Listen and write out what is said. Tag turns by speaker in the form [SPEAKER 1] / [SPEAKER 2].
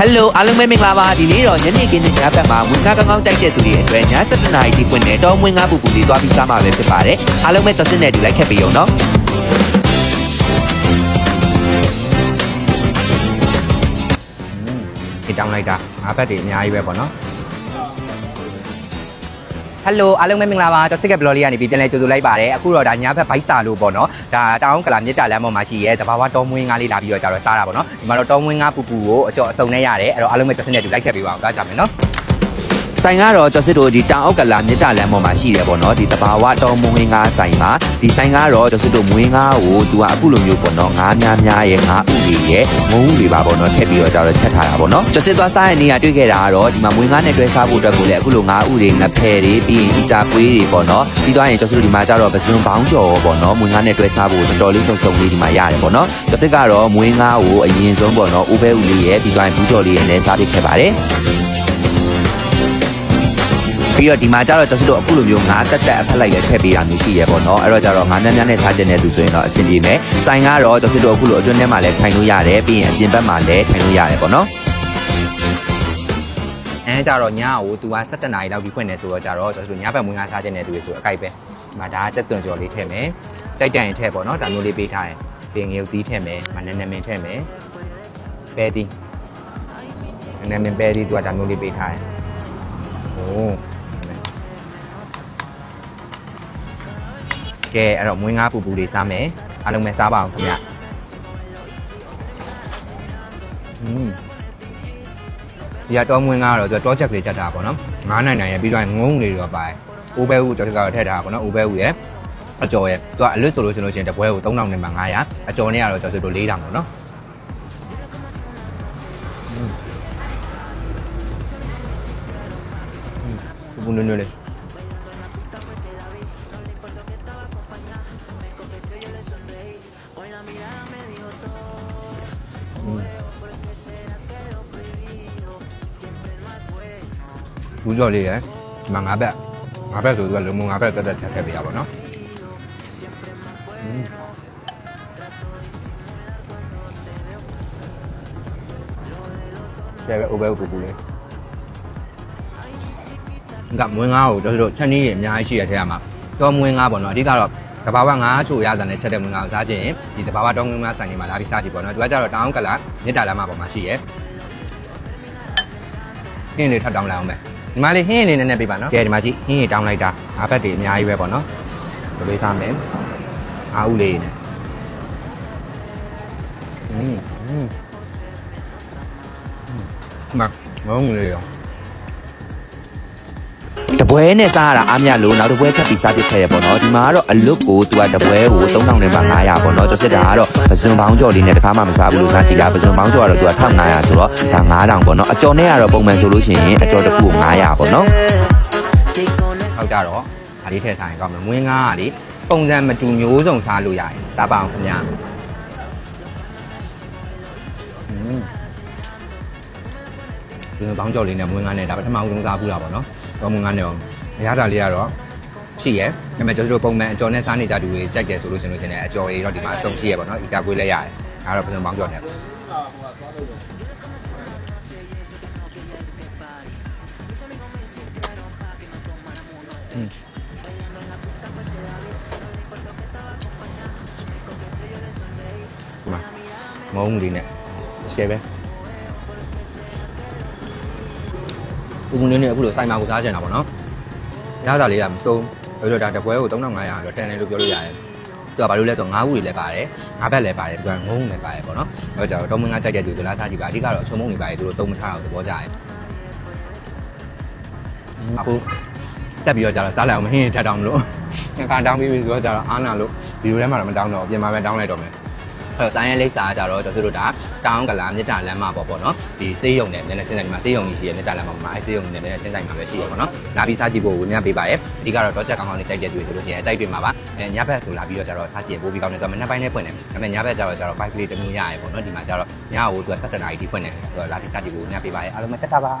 [SPEAKER 1] ဟယ်လိုအားလုံးပဲမင်္ဂလာပါဒီနေ့တော့ညနေခင်းနဲ့ညဘက်မှာဝင်ကားကောင်းကောင်းကြိုက်တဲ့သူတွေအတွက်ည7:00နာရီဒီပွင့်နဲ့တောင်းဝင်ကားပူပူလေးသွားပြီးစားမှာပဲဖြစ်ပါတယ်အားလုံးပဲကြော်စစ်နဲ့ဒီလိုက်ခက်ပြီးအောင်နော်
[SPEAKER 2] ဒီတောင်းလိုက်တာငါးဘက်တွေအများကြီးပဲပေါ့နော် ဟယ်လိုအားလုံးပဲမင်္ဂလာပါကျွန်တော်စစ်ကဘလော်လေးကနေပြီးပြန်လဲကြိုဆိုလိုက်ပါတယ်အခုတော့ဒါညာဘက်ဘိုက်စာလို့ပေါ့နော်ဒါတောင်းကလာမြစ်တာလမ်းပေါ်မှာရှိရဲတဘာဝတောမွေးငါးလေးလာပြီးတော့ကြတော့စားတာပေါ့နော်ဒီမှာတော့တောမွေးငါးပူပူကိုအကျော်အစုံနဲ့ရတယ်အဲ့တော့အားလုံးပဲတစ်စနဲ့တူလိုက်ခဲ့ပေးပါအောင်သွားကြမယ်နော်
[SPEAKER 1] ဆိုင်ကတော့ကျော်စစ်တို့ဒီတောင်အောက်ကလာမြစ်တာလမ်းပေါ်မှာရှိတယ်ပေါ့နော်ဒီတဘာဝတောမွေးငါးဆိုင်မှာဒီဆိုင်ကတော့ကျော်စစ်တို့မွေးငါးကိုသူကအခုလိုမျိုးပေါ့နော်ငါးများများရဲ့ငါးဥတွေရဲ့ငုံဥတွေပါပေါ့နော်ထည့်ပြီးတော့ကြတော့ချက်ထားတာပေါ့နော်ကျော်စစ်သွားစားတဲ့နေရာတွေ့ခဲ့တာကတော့ဒီမှာမွေးငါးနဲ့တွဲစားဖို့အတွက်ကိုလည်းအခုလိုငါးဥတွေငဖဲတွေပြီးရင်အီတာပွေးတွေပေါ့နော်ပြီးသွားရင်ကျော်စစ်တို့ဒီမှာကြတော့ပစွန်ဘောင်းကျော်ပေါ့နော်မွေးငါးနဲ့တွဲစားဖို့တော်တော်လေးစုံစုံလေးဒီမှာရတယ်ပေါ့နော်ကျော်စစ်ကတော့မွေးငါးကိုအရင်ဆုံးပေါ့နော်အိုးဘဲဥလေးရဲ့ပြီးသွားရင်ဘူးကျော်လေးရဲ့လည်းစားဖြစ်ခဲ့ပါတယ် ပြီးတော့ဒီမှာကျတော့ကျွန်တော်တို့အခုလိုမျိုးငါးတက်တက်အဖက်လိုက်လည်းထည့်ပေးတာမျိုးရှိရပေါ့နော်အဲ့တော့ကျတော့ငါးများများနဲ့စားကျင်တဲ့သူဆိုရင်တော့အဆင်ပြေမယ်ဆိုင်ကတော့ကျွန်တော်တို့အခုလိုအတွင်းထဲမှာလည်းထိုင်လို့ရတယ်ပြီးရင်အပြင်ဘက်မှာလည်းထိုင်လို့ရတယ်ပေါ့နော်
[SPEAKER 2] အဲကြတော့ညကို तू က17နာရီလောက်ပြီးဖွင့်နေဆိုတော့ကြတော့ကျွန်တော်တို့ညဘက်မွေးငါးစားခြင်းတဲ့သူတွေဆိုအကြိုက်ပဲဒီမှာဒါကစက်သွန်ကြော်လေးထည့်မယ်ကြိုက်တန်ရင်ထည့်ပေါ့နော်ဒါမျိုးလေးပေးထားရင်ပြင်ငရုတ်သီးထည့်မယ်မနက်နမင်ထည့်မယ်ပဲသီးနမင်ပဲသီး तू ကဒါမျိုးလေးပေးထားရင်ဟိုး ကဲအဲ့တော့မွေးငါးပူပူလေးစားမယ်အားလုံးပဲစားပါအောင်ခင်ဗျอืมဒီကတောမွင်းကားတော့သူကတောချက်ကလေးချက်တာပေါ့နော်ငားနိုင်နိုင်ရပြီးတော့ငုံလေးတော့ပါတယ်အိုးဘဲဦးတော်ကတော့ထည့်ထားတာပေါ့နော်အိုးဘဲဦးရဲ့အကျော်ရဲ့သူကအလွတ်ဆိုလို့ရှိလို့ရှိရင်တပွဲကို3000နဲ့မှ900အကျော်နဲ့ကတော့ကျွန်တော်တို့4000ပေါ့နော်ဘူးဘူးနွနွလေး ဘူးကြော်လေးရယ်ဒီမှာ9ဘက်9ဘက်ဆိုသူကလုံမ9ဘက်တက်တက်ထည့်ထည့်ပေးရပါတော့နော်ကျဲပဲ over ပူပူလေးကမွေးငါးကိုတို့တို့ချက်နည်းတွေအများကြီးရှိရတဲ့ထဲမှာတော့မွေးငါးပေါ့နော်အဓိကတော့တဘာဝငါးချိုရတာနဲ့ချက်တဲ့မွေးငါးကိုစားခြင်းဒီတဘာဝတောင်းမွေးငါးဆိုင်တွေမှာလာပြီးစားကြည့်ပေါ့နော်သူကကြတော့တောင်းကလာမြစ်တာလမ်းမှာပေါ်မှာရှိရဲဟင်းလေးထပ်တောင်းလိုက်အောင်မယ် ဒီမှာလေးဟင်းလေးနည်းနည်းပေးပါနော်ကဲဒီမှာကြည့်ဟင်းလေးတောင်းလိုက်တာငါးဘက်တွေအများကြီးပဲပေါ့နော်ဒီလေးစားမယ်ငါးဥလေးနဲ့อืมอืมမငုံလေးရော
[SPEAKER 1] တပွဲနဲ့စားရတာအားမရလို့နောက်တပွဲထပ်ပြီးစားဖြစ်ခဲ့ရပေါ့နော်ဒီမှာကတော့အလွတ်ကိုသူကတပွဲကို3000နဲ့မှ900ပေါ့နော်ကျော်စစ်တာကတော့ပစွန်ဘောင်းကျော်လေးနဲ့တခါမှမစားဘူးလို့စားကြည့်တာပစွန်ဘောင်းကျော်ကတော့သူက1500ဆိုတော့ဒါ9000ပေါ့နော်အကျော်နဲ့ကတော့ပုံမှန်ဆိုလို့ရှိရင်အကျော်တစ်ခုကို900ပေါ့နော်
[SPEAKER 2] ဟုတ်ကြတော့ဒါလေးထည့်ဆိုင်ကောင်းမယ်မွေးငါးကလေပုံစံမတူမျိုးစုံစားလို့ရတယ်စားပါအောင်ခင်ဗျာอืมဒီဘောင်းကြော်လေးနဲ့မွေးငါးနဲ့ဒါပထမဆုံးစားဘူးတာပေါ့နော် တော့မွေးငါးနဲ့ရောအရသာလေးကတော့ရှိရဲဒါပေမဲ့ကျွန်တော်တို့ပုံမှန်အကျော်နဲ့စားနေကြတူတွေကြိုက်တယ်ဆိုလို့ရှင်လို့ရှင်လည်းအကျော်တွေတော့ဒီမှာအစုံရှိရဲပေါ့နော်အီတာကွေးလည်းရတယ်ဒါတော့ပုံစံဘောင်းကြော်နဲ့ဒီမှာမုံလေးနဲ့ရှယ်ပဲ ဥပုံလေးနဲ့အခုလိုစိုက်မှာကိုစားကြတာပေါ့နော်ရတာလေးကမစုံဘယ်လိုဒါတပွဲကို3500တော့တန်တယ်လို့ပြောလို့ရတယ်သူကဘာလို့လဲဆိုတော့ငါးဦးတွေလည်းပါတယ်ငါးဘက်လည်းပါတယ်ပြီးတော့ငုံလည်းပါတယ်ပေါ့နော်အဲတော့တောင်းမင်းငါကြိုက်တဲ့သူတို့လားစားကြည့်ပါအဓိကတော့အချုံမုံတွေပါတယ်သူတို့တုံးမထားအောင်သဘောကျတယ်အခုတက်ပြီးတော့ကြတော့စားလိုက်အောင်မဟင်းထက်တောင်းမလို့ငါကတောင်းပြီးပြီးဆိုတော့ကြတော့အားနာလို့ဗီဒီယိုထဲမှာတော့မတောင်းတော့ပြင်မှာပဲတောင်းလိုက်တော့မယ် အဲ့တော့တိုင်းရဲလိပ်စာကကြတော့ကျွန်တော်တို့ဒါတောင်းကလာမြစ်တာလမ်းမှာပေါ့ပေါ့နော်ဒီစေးရုံနဲ့နည်းနည်းရှင်းဆိုင်ဒီမှာစေးရုံကြီးရှိရမြစ်တာလမ်းမှာမှာအဲစေးရုံနဲ့နည်းနည်းရှင်းဆိုင်မှာပဲရှိရပေါ့နော်လာပြီးစားကြည့်ဖို့ဝင်မြပေးပါရဲ့အဓိကတော့တော့ချက်ကောင်းကောင်းလေးတိုက်တဲ့တွေ့ဆိုလို့ရှိရင်တိုက်တွေ့မှာပါအဲညဘက်ဆိုလာပြီးတော့ကြတော့စားကြည့်ပို့ပြီးကောင်းတယ်ဆိုတော့မနေ့ပိုင်းနဲ့ဖွင့်တယ်ဒါပေမဲ့ညဘက်ကျတော့ကျတော့ bike လေးတစ်မျိုးရရပေါ့နော်ဒီမှာကျတော့ညဟိုသူက17နာရီထိဖွင့်တယ်ဆိုတော့လာပြီးစားကြည့်ဖို့ဝင်မြပေးပါရဲ့အားလုံးပဲတက်တာပါ